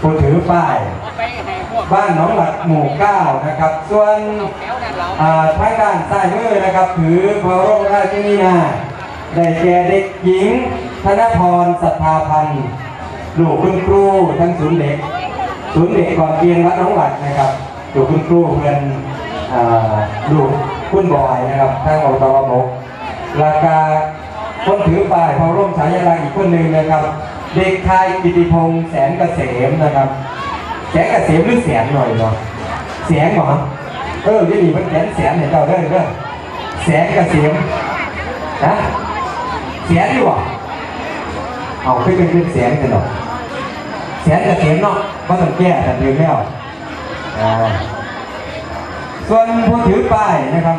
ผู้ถือป้าย บ้านหนองหลักหมู่เก้านะครับ ส่วนอ่าทางด้านซ้ายมือนะครับ ถือพระบรมราชินีนาได้แก่เด็กหญิง ธนพรสัทธาพันธ์ลูกคุณครูทั้งศูนย์เด็กศูนย์เด็กก่อนเรียนวัดหน้องหลักนะครับลูกคุณครูเพื่อนอ่าลูกคุณบอยนะครับทางอบตบกราคาคนถือป้ายพระบรมฉายาลักษณ์อีกคนหนึ่งนะครับ เด็กชายกิติพงษ์แสนเกษมนะครับ แสงเสียงหรือเสียงหน่อยเนาะเสียงเหรอเออยี่ดีมันแขนเสียงเห็นเจ้าเด้อเด้อแสงเสียงนะเสียงดีกว่าเอาขึ้นเป็นเป็นเสียงกันหรอกเสียงกับเสียงเนาะก็ต้องแก้แต่เดีแล้วส่วนผู้ถือป้ายนะครับ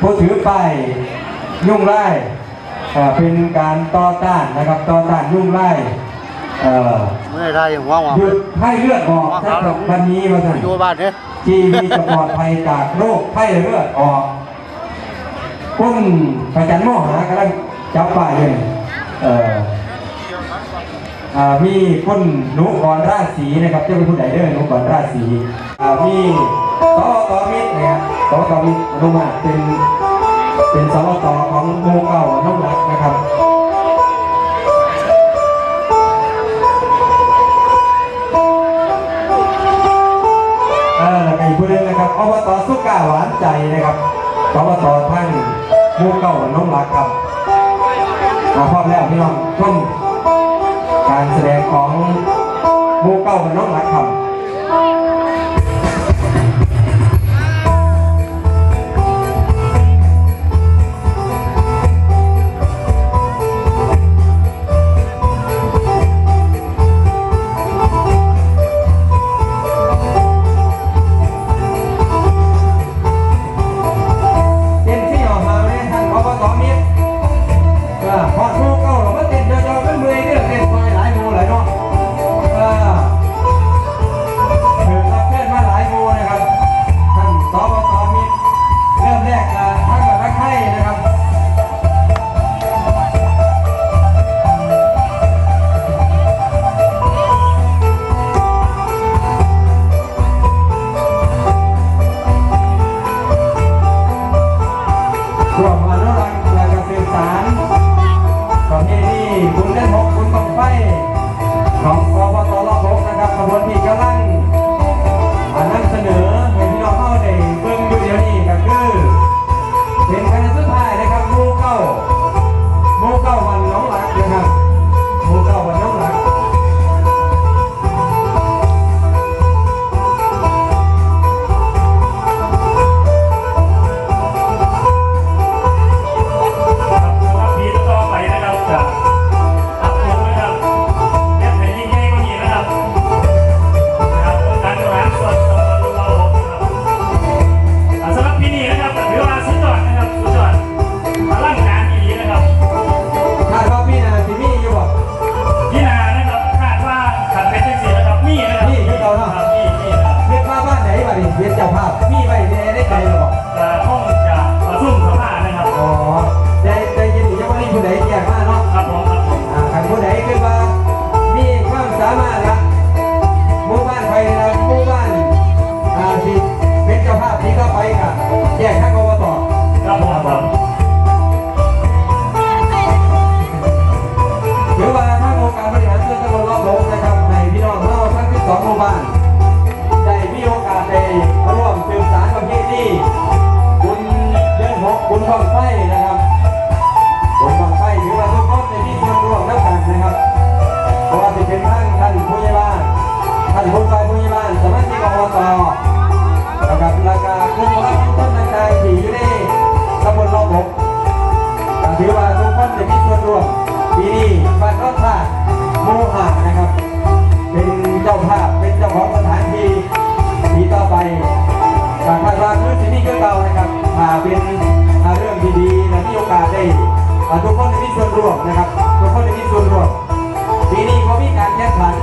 ผู้ถือป้ายยุ่งไล่ เอ่อเป็นการต่อต้านนะครับต่อต้านยุ่งไล่เอ่อไม่ได้ยังว่างว่างหยุดให้เลือดออกถ้าจบวันนี้มาสั่นอยู่บ้านเนี่ยจีวีจะปลอดภัยจากโรคไข้เลือดออกคุณประจันโมหากำลังจับป้ายเลยเอ่ออ่ามีคุณหนุกรราชสีนะครับเจ้าเป็นผู้ใดเด้อหนุกรราชสีอ่ามีสวตมิตรนะครับสวตมิตรอนุมาตเป็นเป็นสวตของหมู่เก่าน้องรัก นะครับเออแล้วก็อีกผู้หนึงนะครับอบตสุก้าหวานใจนะครับอบตท่านมูเก่าน้องรักครับมาพร้อมแล้วพี่น้องชมการแสดงของมูเก่าน้องรักครับ วาน ถือว่าทุกคนจะมีส่วนร่วมปีนี้บ้านรอดชาติหมู่หานะครับ เป็นเจ้าภาพเป็นเจ้าของสถานที่ปีต่อไปก็คาดว่าคือสิ่งนี้คือเก่านะครับถ้าเป็นอ่าเรื่องดีๆและมีโอกาสได้ทุกคนได้มีส่วนร่วมนะครับทุกคนได้มีส่วนร่วมปีนี้เขามีการแข่งขัน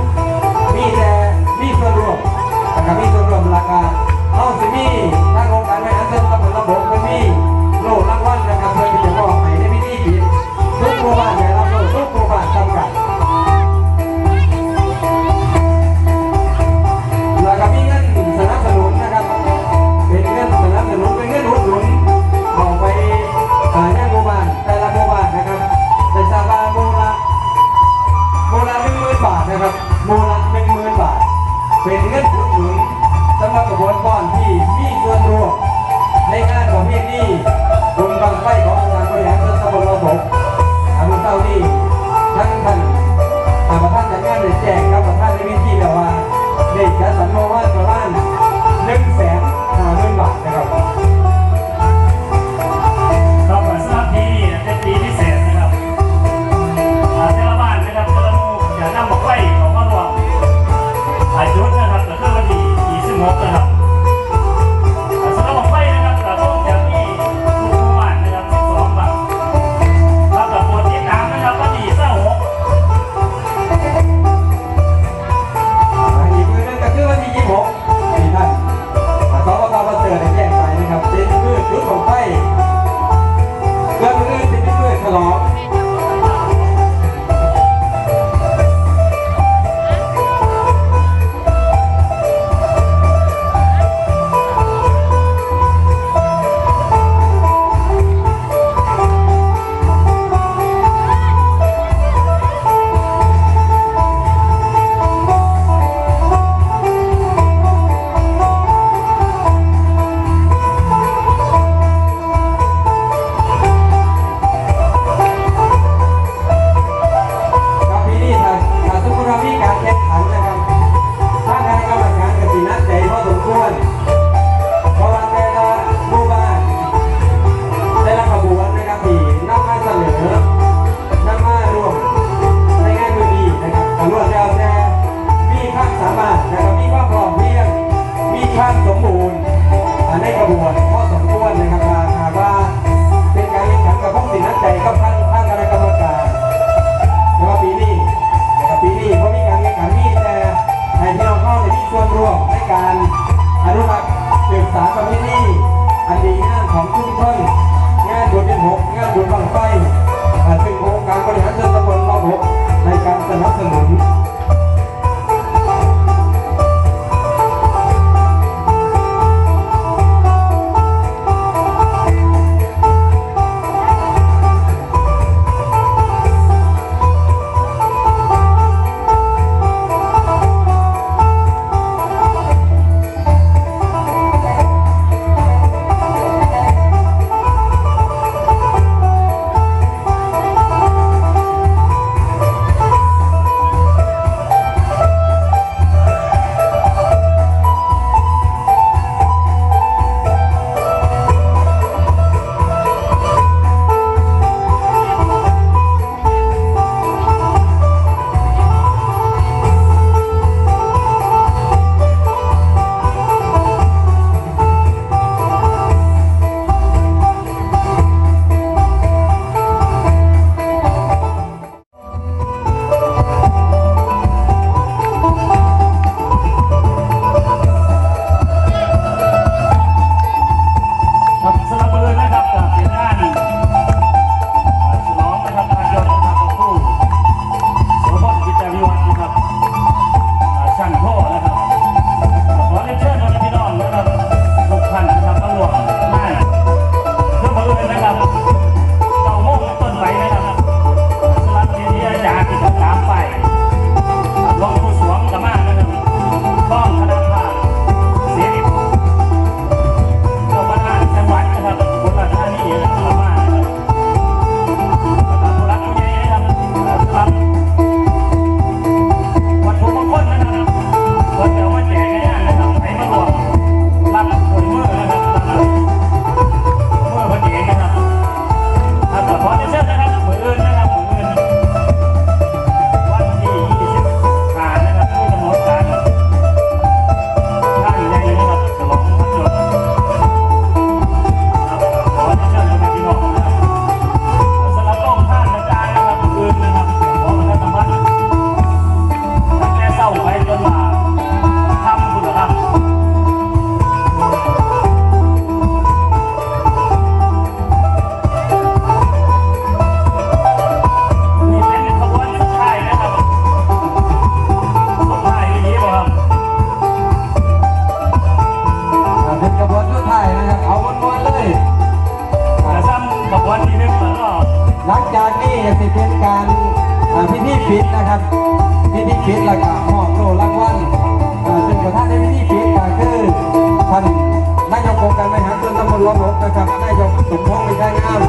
วงหกนะครับได้ยกสมพงษ์วิชางาม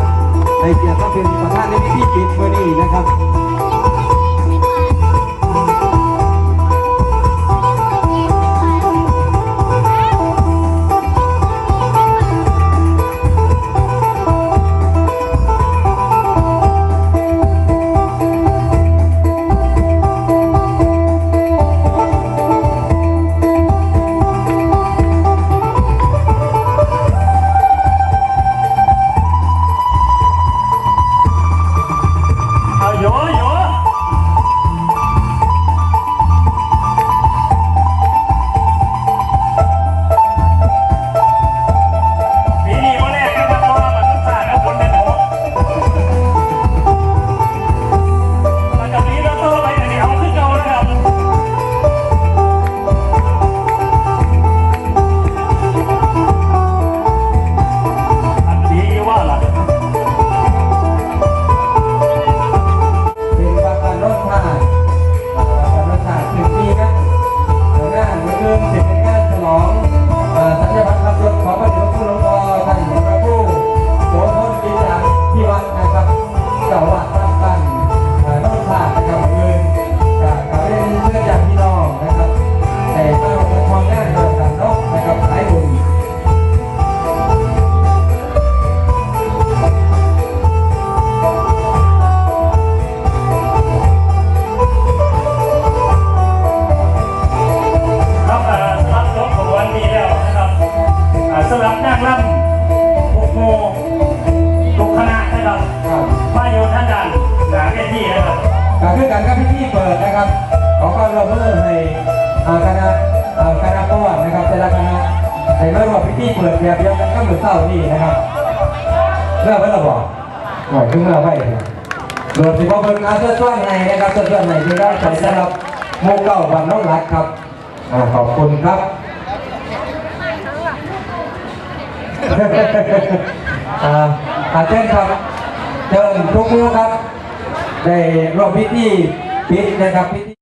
ในเกียรติพระเป็นประธานในพิธีปิดเมื่อนี้นะครับ แบบเดียวกันก็เหมือนเศร้านี่นะครับเลือกไว้ระบอกหน่อยขึ้นเลือกไว้โดยสิบคนอาเสื้อช่วยในนะครับเสื้อช่ในที่ได้ใส่สำหรับโมก้าบันน้องรักครับขอบคุณครับอาเช่นครับเจิญทุกมือครับ ได้รวมพิธีพิดนะครับพิธี